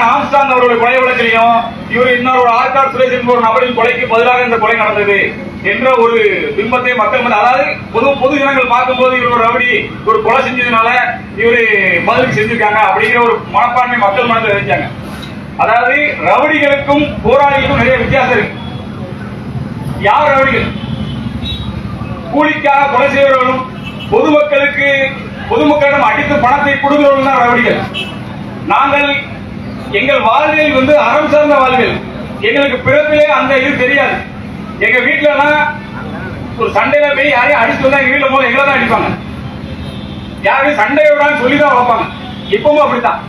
அண்ணன் ஆம்ஸ்டாங் அவருடைய கொலை வழக்கிலையும் இவர் இன்னொரு ஆர்காட் சுரேஷ் என்ற ஒரு நபரின் கொலைக்கு பதிலாக இந்த கொலை நடந்தது என்ற ஒரு பிம்பத்தை மக்கள் மத்தியில் அதாவது பொது பொது ஜனங்கள் பார்க்கும்போது இவர் ஒரு ரவுடி ஒரு கொலை செஞ்சதுனால இவர் பதிலுக்கு செஞ்சிருக்காங்க அப்படிங்கிற ஒரு மனப்பான்மை மக்கள் மனதில் வச்சாங்க அதாவது ரவுடிகளுக்கும் போராளிகளுக்கும் நிறைய வித்தியாசம் இருக்கு. யார் ரவுடிகள்? கூலிக்காக கொலை செய்வர்களும் பொதுமக்களுக்கு பொதுமக்களிடம் அடித்து பணத்தை கொடுக்கிறவர்கள் தான் ரவுடிகள். நாங்கள் எங்கள் வாழ்வில் வந்து அறம் சார்ந்த வாழ்வில் எங்களுக்கு பிறப்பிலே அந்த இது தெரியாது. எங்க வீட்டுல ஒரு சண்டையில போய் யாரையும் அடிச்சு வந்தா எங்க வீட்டுல போல எங்களை தான் அடிப்பாங்க. யாரையும் விடான்னு சொல்லி தான் வளர்ப்பாங்க. இப்பவும் அப்படித்தான்.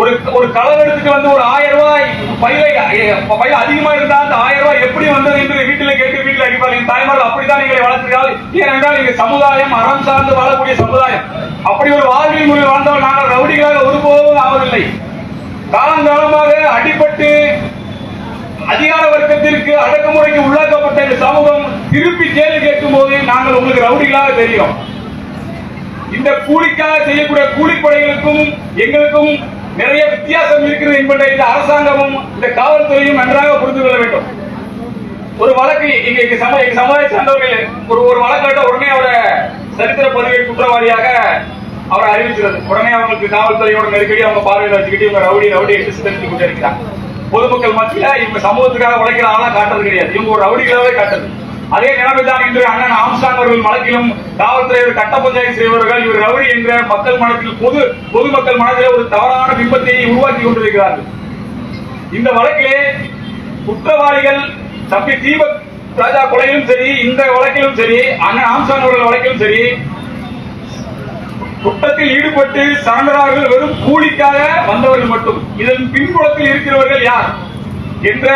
ஒரு ஒரு கலவரத்துக்கு வந்து ஒரு ஆயிரம் ரூபாய் பயில பயில அதிகமா இருந்தா அந்த ஆயிரம் ரூபாய் எப்படி வந்தது என்று வீட்டில் கேட்டு வீட்டில் அடிப்பாங்க. தாய்மார்கள் அப்படித்தான் நீங்களை வளர்த்துக்கிறாள் ஏனென்றால் எங்க சமுதாயம் அறம் சார்ந்து வாழக்கூடிய சமுதாயம். அப்படி ஒரு வாழ்வியல் முறை வாழ்ந்தவர் நாங்கள் ரவுடிகளாக ஒருபோதும் ஆவதில்லை. காலங்காலமாக அடிபட்டு அதிகார வர்க்கத்திற்கு அடக்குமுறைக்கு உள்ளாக்கப்பட்ட இந்த சமூகம் திருப்பி கேள்வி கேட்கும் போது நாங்கள் உங்களுக்கு ரவுடிகளாக தெரியும் இந்த கூலிக்காக செய்யக்கூடிய கூலிப்படைகளுக்கும் எங்களுக்கும் நிறைய வித்தியாசம் இருக்கிறது என்பதை இந்த அரசாங்கமும் இந்த காவல்துறையும் நன்றாக புரிந்து கொள்ள வேண்டும். ஒரு வழக்கு எங்க எங்க சம எங்க சமுதாய சார்ந்தவர்கள் ஒரு ஒரு வழக்காட்ட உடனே அவரை சரித்திர பதிவை குற்றவாளியாக அவரை அறிவிக்கிறது உடனே அவங்களுக்கு காவல்துறையோட நெருக்கடி அவங்க பார்வையில் வச்சுக்கிட்டு இவங்க ரவுடி ரவுடி என்று சித்தரித்து கொண்டே இருக்கிறாங்க பொதுமக்கள் மத்தியில இவங்க சமூகத்துக்காக உழைக்கிற ஆளா காட்டுறது கிடையாது. இவங்க ஒரு ரவுடிகளாவே காட்டுது அதே நிலைமைதான் இன்று அண்ணன் ஆம்ஸ்டாங் அவர்கள் வழக்கிலும் காவல்துறை கட்ட பஞ்சாயத்து செய்வர்கள் இவர் ரவுடி என்ற மக்கள் மனத்தில் பொது பொதுமக்கள் மனதில் ஒரு தவறான பிம்பத்தை உருவாக்கி கொண்டிருக்கிறார்கள். இந்த வழக்கிலே குற்றவாளிகள் தப்பி தீபக் ராஜா கொலையிலும் சரி இந்த வழக்கிலும் சரி அண்ணன் ஆம்சான் அவர்கள் வழக்கிலும் சரி குற்றத்தில் ஈடுபட்டு சான்றார்கள் வெறும் கூலிக்காக வந்தவர்கள் மட்டும். இதன் பின்புலத்தில் இருக்கிறவர்கள் யார்? என்ற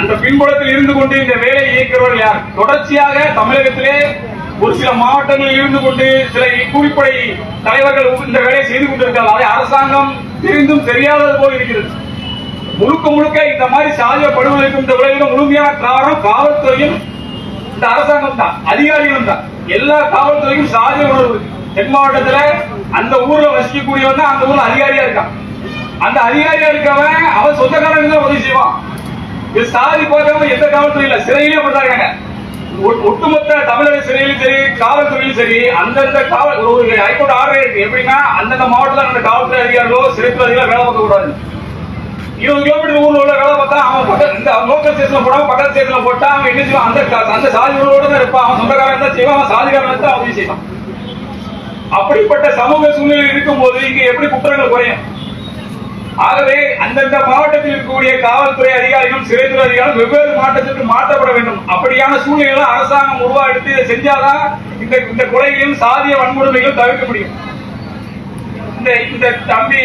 அந்த பின்புலத்தில் இருந்து கொண்டு இந்த வேலையை இயக்கிறவர்கள் யார்? தொடர்ச்சியாக தமிழகத்திலே ஒரு சில மாவட்டங்களில் இருந்து கொண்டு சில கூலிப்படை தலைவர்கள் இந்த வேலையை செய்து கொண்டிருக்கிறார் அதை அரசாங்கம் தெரிந்தும் தெரியாதது போல் இருக்கிறது. முழுக்க முழுக்க இந்த மாதிரி சாதிய இந்த உலகிலும் முழுமையான காரணம் காவல்துறையும் இந்த அரசாங்கம் தான் அதிகாரிகளும் தான் எல்லா காவல்துறையும் சாதிய உணர்வு இருக்கு. தென் மாவட்டத்துல அந்த ஊர்ல வசிக்கக்கூடியவன் தான் அந்த ஊர்ல அதிகாரியா இருக்கான். அந்த அதிகாரியா இருக்கவன் அவன் சொந்தக்காரங்க தான் உதவி செய்வான். இது சாதி பார்க்காம எந்த காவல்துறை இல்ல சிறையிலே அப்படிதான் ஒ- ஒட்டுமொத்த தமிழக சிறையிலும் சரி காவல்துறையிலும் சரி அந்தந்த காவல் ஒரு- ஹைகோர்ட் ஆர்டர் இருக்கு. எப்படின்னா அந்தந்த மாவட்டத்தில் அந்த காவல்துறை அதிகாரிகளோ சிறைத்துறை அதிகாரிகளோ வேலை பார்க்க கூடாது இருபது கிலோமீட்டர் ஊர்ல உள்ள வேலை பார்த்தா அவன் பக்கத்து இந்த லோக்கல் ஸ்டேஷன்ல போடாம பக்கத்து ஸ்டேஷன்ல போட்டா அவன் என்ன செய்வான்? அந்த அந்த அந்த சாதிகளோட தான் இருப்பான். அவன் சொந்தக்காரன் தான் செய்வான். அவன் சாதிக்காரன் தான் அவன் செய்வான். அப்படிப்பட்ட சமூக சூழ்நிலை இருக்கும்போது இங்க எப்படி குற்றங்கள் குறையும்? ஆகவே அந்தந்த மாவட்டத்தில் இருக்கக்கூடிய காவல்துறை அதிகாரிகளும் சிறைத்துறை அதிகாரிகளும் வெவ்வேறு மாவட்டத்திற்கு மாற்றப்பட வேண்டும். அப்படியான சூழ்நிலை அரசாங்கம் உருவாக்கி இதை செஞ்சாதான் இந்த இந்த கொலைகளையும் சாதிய வன்கொடுமைகளும் தவிர்க்க முடியும். இந்த இந்த தம்பி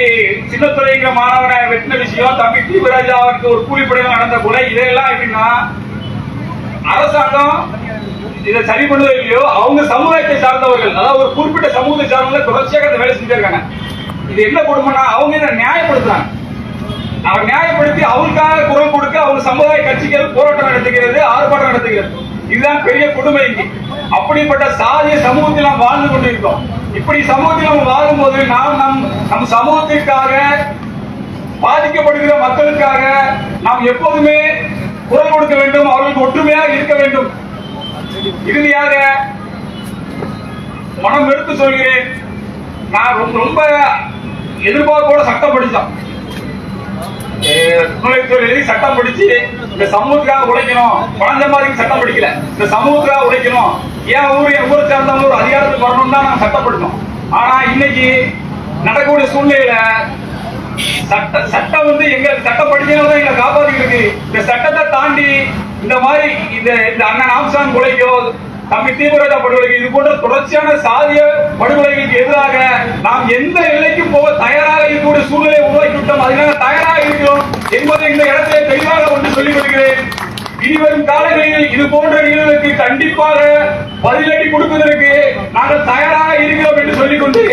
சின்னத்துறைங்கிற மாணவனை வெட்டின விஷயம் தம்பி தீபராஜா அவருக்கு ஒரு கூலிப்படையில் நடந்த கொலை இதெல்லாம் எப்படின்னா அரசாங்கம் இதை சரி பண்ணுவதோ இல்லையோ அவங்க சமுதாயத்தை சார்ந்தவர்கள் அதாவது ஒரு குறிப்பிட்ட சமூகத்தை சார்ந்தவங்க தொடர்ச்சியாக அந்த வேலை செஞ்சிருக்காங்க இது என்ன கொடுமைன்னா அவங்க என்ன நியாயப்படுத்துறாங்க? அவர் நியாயப்படுத்தி அவங்களுக்காக குரல் கொடுக்க அவங்க சமுதாய கட்சிகள் போராட்டம் நடத்துகிறது ஆர்ப்பாட்டம் நடத்துகிறது. இதுதான் பெரிய கொடுமை அப்படிப்பட்ட சாதிய சமூகத்தில் நாம் வாழ்ந்து கொண்டிருக்கோம் இப்படி சமூகத்தில் நாம் வாழும்போது நாம் நம் நம் சமூகத்திற்காக பாதிக்கப்படுகிற மக்களுக்காக நாம் எப்போதுமே குரல் கொடுக்க வேண்டும் அவர்களுக்கு ஒற்றுமையாக இருக்க வேண்டும். இறுதியாக மனம் எடுத்து சொல்கிறேன். நான் ரொம்ப ரொம்ப எதிர்பார்ப்போட சட்டம் படித்தான் நுழைவுத்துறை எழுதி சட்டம் படிச்சு இந்த சமூகத்துக்காக உழைக்கணும். குழந்தை மாதிரி சட்டம் படிக்கல. இந்த சமூகத்துக்காக உழைக்கணும். ஏன் ஊர் என் ஊரை சேர்ந்தவங்க ஒரு அதிகாரத்துக்கு வரணும் தான் நாங்க சட்டம் ஆனா இன்னைக்கு நடக்கக்கூடிய சூழ்நிலையில சட்ட சட்டம் வந்து எங்க சட்டம் படிச்சவங்க தான் எங்களை காப்பாத்திட்டு இருக்கு. இந்த சட்டத்தை தாண்டி இந்த மாதிரி இந்த இந்த அண்ணன் ஆம்சான் கொலைக்கோ தம்பி தீவிரவாத படுகொலைக்கு இது போன்ற தொடர்ச்சியான சாதிய படுகொலைகளுக்கு எதிராக நாம் எந்த நிலைக்கு போக தயாராக இருக்கக்கூடிய சூழ்நிலை உருவாக்கி விட்டோம் அதுக்காக தயாராக இருக்கிறோம் என்பதை இந்த இடத்திலே தெளிவாக ஒன்று சொல்லிக் கொள்கிறேன். இனிவரும் காலங்களில் இது போன்ற நிகழ்வுகளுக்கு கண்டிப்பாக பதிலடி கொடுப்பதற்கு நாங்கள் தயாராக இருக்கிறோம் என்று சொல்லிக்கொண்டு